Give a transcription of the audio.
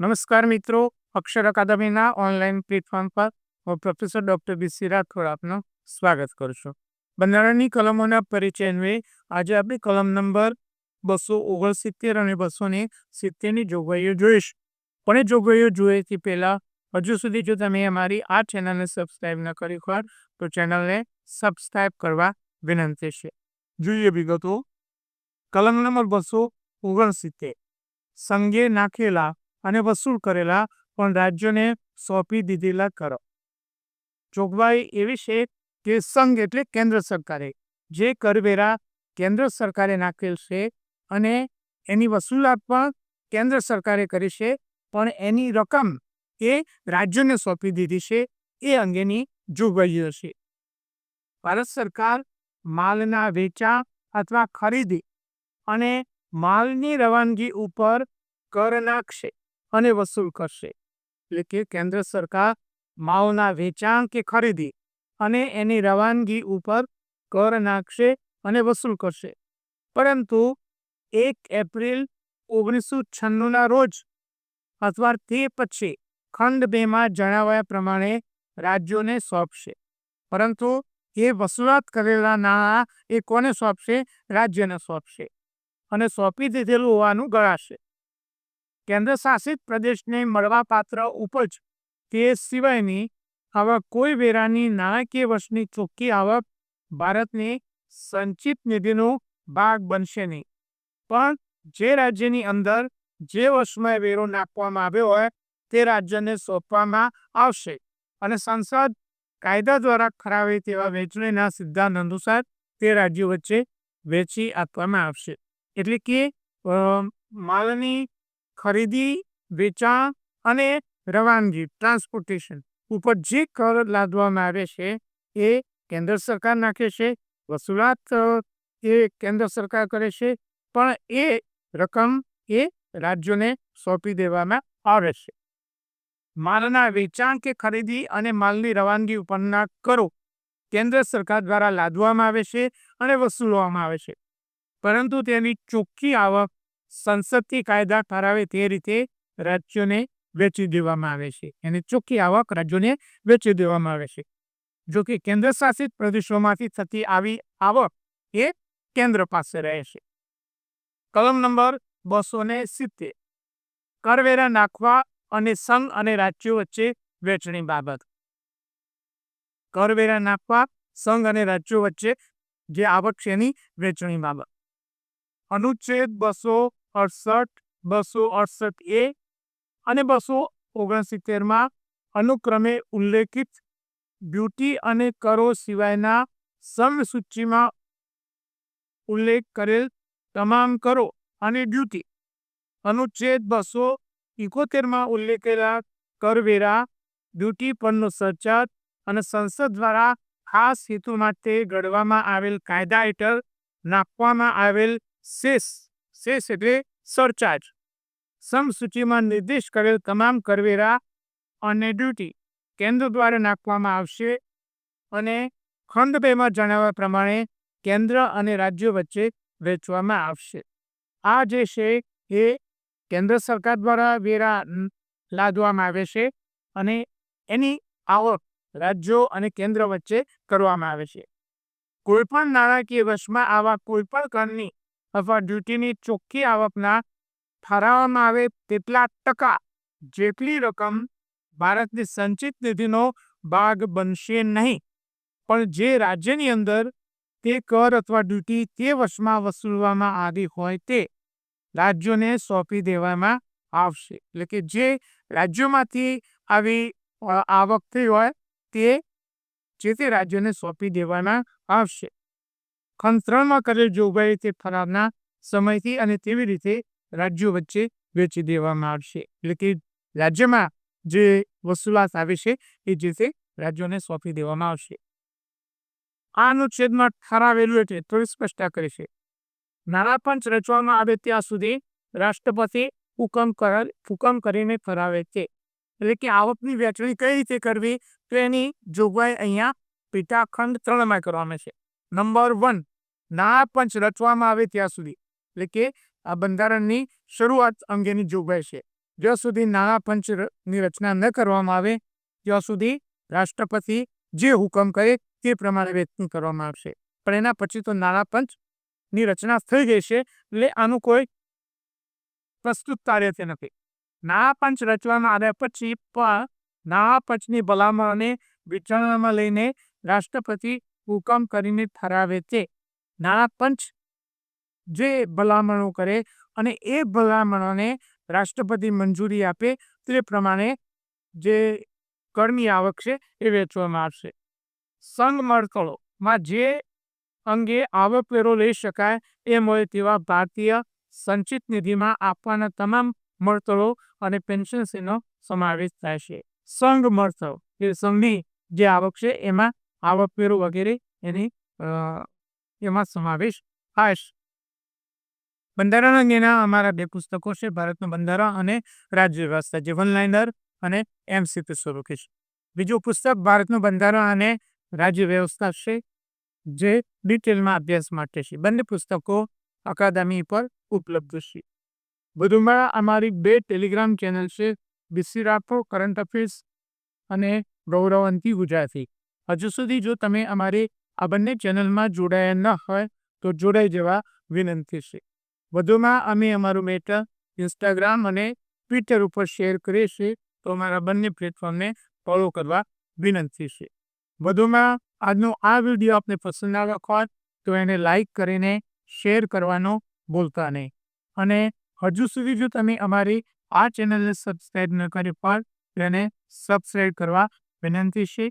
નમસ્કાર મિત્રો, અક્ષર અકાદમીના online platform પર હું પ્રોફેસર ડૉક્ટર બીસી રાઠોડ આપનું સ્વાગત કરું છું. બંધારણની કલમોના પરિચય અન્વયે આજે આપણે કલમ નંબર બસો ઓગણસિત્તેર અને બસો ને સિત્તેરની જોગવાઈઓ જોઈશું. પણ એ જોગવાઈઓ જોઈએ તે પહેલા હજુ સુધી જો તમે અમારી આ ચેનલને સબસ્ક્રાઈબ ન કરી હોય તો ચેનલને સબસ્ક્રાઈબ કરવા વિનંતી છે. જોઈએ વિગતો. કલમ નંબર બસો ઓગણસિત્તેર. સંઘે નાખેલા અને વસૂલ કરેલા પણ રાજ્યોને સોંપી દીધેલા કરો. જોગવાઈ એવી છે કે સંઘ એટલે કેન્દ્ર સરકારે, જે કરવેરા કેન્દ્ર સરકારે નાખેલ છે અને એની વસૂલાત પણ કેન્દ્ર સરકારે કરી છે, પણ એની રકમ એ રાજ્યોને સોંપી દીધી છે, એ અંગેની જોગવાઈઓ છે ભારત સરકાર માલના વેચાણ અથવા ખરીદી અને માલની રવાનગી ઉપર કર નાખશે. અને વસૂલ કરશે. એટલે કે કેન્દ્ર સરકાર માવના વેચાણ કે ખરીદી અને એની રવાનગી ઉપર કર નાખશે અને વસૂલ કરશે. પરંતુ એક એપ્રિલ ઓગણીસો છન્નુંના રોજ અથવા તે પછી ખંડ બેમાં જણાવ્યા પ્રમાણે રાજ્યોને સોંપશે. પરંતુ એ વસૂલાત કરેલા નાણાં એ કોને સોંપશે? રાજ્યને સોંપશે. અને સોંપી દીધેલું હોવાનું ગણાશે. કેન્દ્ર શાસિત પ્રદેશને મળવાપાત્ર ઉપજ તે સિવાયની આવા કોઈ વેરાની નાણાકીય વર્ષની ચોખ્ખી આવક ભારતની સંચિત નિધિનો ભાગ બનશે નહીં. પણ જે રાજ્યની અંદર જે વર્ષમાં વેરો નાખવામાં આવ્યો હોય તે રાજ્યને સોંપવામાં આવશે અને સંસદ કાયદા દ્વારા ખરાવે તેવા વહેંચણીના સિદ્ધાંત અનુસાર તે રાજ્યો વચ્ચે વેચી આપવામાં આવશે. એટલે કે માલની ખરીદી, વેચાણ અને રવાનગી, ટ્રાન્સપોર્ટેશન ઉપર જે કર લાદવામાં આવે છે, એ કેન્દ્ર સરકાર નાખે છે, વસૂલાત એ કેન્દ્ર સરકાર કરે છે, પણ એ રકમ એ રાજ્યોને સોંપી દેવામાં આવે છે. માલના વેચાણ કે ખરીદી અને માલની રવાનગી ઉપરના કરો કેન્દ્ર સરકાર દ્વારા લાદવામાં આવે છે અને વસૂલવામાં આવે છે. પરંતુ તેની ચોખ્ખી આવક સંસદથી કાયદા ઠરાવે તે રીતે રાજ્યોને વેચી દેવામાં આવે છે. એની ચોખ્ખી આવક રાજ્યોને વેચી દેવામાં આવે છે. જો કે કેન્દ્ર શાસિત પ્રદેશોમાંથી થતી આવી આવક એ કેન્દ્ર પાસે રહે છે. કલમ નંબર બસો ને સિત્તેર. કરવેરા નાખવા અને સંઘ અને રાજ્યો વચ્ચે વેચણી બાબત. કરવેરા નાખવા, સંઘ અને રાજ્યો વચ્ચે જે આવક છે એની વેચણી બાબત. અનુચ્છેદ બસો અડસઠ, બસો અડસઠ એ અને બસો ઓગણસિત્તેરમાં અનુક્રમે ઉલ્લેખિત ડ્યુટી અને કરો સિવાયના સમસૂચિમાં ઉલ્લેખ કરેલ તમામ કરો અને ડ્યુટી અનુચ્છેદ બસો ઇકોતેરમાં ઉલ્લેખેલા કરવેરા ડ્યુટી પરનો સરચાર્જ અને સંસદ દ્વારા ખાસ હેતુ માટે ઘડવામાં આવેલ કાયદા હેઠળ નાખવામાં આવેલ શેષ શેષ એટલે સરચાર્જ. સમસૂચિમાં નિર્દેશ કરેલ તમામ કરવેરા અને ડ્યુટી કેન્દ્ર દ્વારા નાખવામાં આવશે અને ખંડ બેમાં જણાવ્યા પ્રમાણે કેન્દ્ર અને રાજ્યો વચ્ચે વેચવામાં આવશે. આ જે છે એ કેન્દ્ર સરકાર દ્વારા વેરા લાદવામાં આવે છે અને એની આવક રાજ્યો અને કેન્દ્ર વચ્ચે કરવામાં આવે છે. કોઈપણ નાણાકીય વર્ષમાં આવા કોઈપણ કરની અથવા ડ્યુટીની ચોખ્ખી આવકના ઠરાવવામાં આવે તેટલા ટકા જેટલી રકમ ભારતની સંચિત નિધિનો ભાગ બનશે નહીં. પણ જે રાજ્યની અંદર તે કર અથવા ડ્યુટી તે વર્ષમાં વસૂલવામાં આવી હોય તે રાજ્યોને સોંપી દેવામાં આવશે. એટલે કે જે રાજ્યોમાંથી આવી આવક થઈ હોય તે, જે તે રાજ્યોને સોંપી દેવામાં આવશે. ખંડ ત્રણમાં કરેલ જોગવાઈ તે ઠરાવના સમયથી અને તેવી રીતે રાજ્યો વચ્ચે વેચી દેવામાં આવશે. એટલે કે રાજ્યમાં જે વસૂલાત આવે છે, એ જે તે રાજ્યોને સોંપી દેવામાં આવશે. આ અનુચ્છેદમાં ઠરાવેલું એટલે થોડી સ્પષ્ટતા કરે છે. નાણાં પંચ રચવામાં આવે ત્યાં સુધી રાષ્ટ્રપતિ હુકમ કર, હુકમ કરીને ફરાવે છે. એટલે કે આવકની વહેંચણી કઈ રીતે કરવી, તો એની જોગવાઈ અહીંયા પેટાખંડ ત્રણમાં કરવામાં છે. નંબર વન પંચ રચવામાં આવે ત્યાં સુધી. એટલે કે આ બંધારણની શરૂઆત અંગેની જોગવાઈ છે. જ્યાં સુધી નાણાપંચની રચના ન કરવામાં આવે, ત્યાં સુધી રાષ્ટ્રપતિ જે હુકમ કરે તે પ્રમાણે વેતન કરવામાં આવશે. પણ એના પછી તો નાણાપંચની રચના થઈ ગઈ છે, એટલે આનું કોઈ પ્રસ્તુત કાર્ય નથી. નાણાં રચવામાં આવ્યા પછી પણ નાણાં પંચની ભલામણને વિચારણામાં લઈને રાષ્ટ્રપતિ હુકમ કરીને ઠરાવે છે. નાણાં પંચ જે ભલામણો કરે અને એ ભલામણોને રાષ્ટ્રપતિ મંજૂરી આપે તે પ્રમાણે જે કરની આવક છે એ વેચવામાં આવશે. સંઘ મળતળોમાં જે અંગે આવકવેરો લઈ શકાય એમ હોય તેવા ભારતીય સંચિત નિધિમાં આપવાના તમામ મળતળો અને પેન્શન્સનો સમાવેશ થાય છે. સંઘ મળતળ એ સંઘની જે આવક છે એમાં આવકવેરો વગેરે એની એમાં સમાવેશ થશે બંધારણ અંગેના અમારા બે પુસ્તકો છે, ભારતનું બંધારણ અને રાજ્ય વ્યવસ્થા, જે વન લાઇનર અને એમસીપી સ્વરૂપે છે. બીજું પુસ્તક ભારતનું બંધારણ અને રાજ્ય વ્યવસ્થા છે, જે ડિટેલમાં અભ્યાસ માટે છે. બંને પુસ્તકો અકાદમી પર ઉપલબ્ધ છે. વધુમાં અમારી બે ટેલિગ્રામ ચેનલ છે બીસી રાઠો કરંટ અફેર્સ અને ગૌરવંતી ગુજરાતી. હજુ સુધી જો તમે અમારી આ બંને ચેનલમાં જોડાયા ન હોય, તો જોડાઈ જવા વિનંતી છે. વધુમાં અમે અમારું મેટર ઇન્સ્ટાગ્રામ અને ટ્વિટર ઉપર શેર કરીએ છીએ તો અમારા બંને પ્લેટફોર્મને ફોલો કરવા વિનંતી છે. વધુમાં આજનો આ વીડિયો આપને પસંદ આવ્યો હોય, તો એને લાઈક કરીને શેર કરવાનો ભૂલતા નહીં. અને હજુ સુધી જો તમે અમારી આ ચેનલને સબસ્ક્રાઈબ ન કરી પણ તેને સબસ્ક્રાઈબ કરવા વિનંતી છે.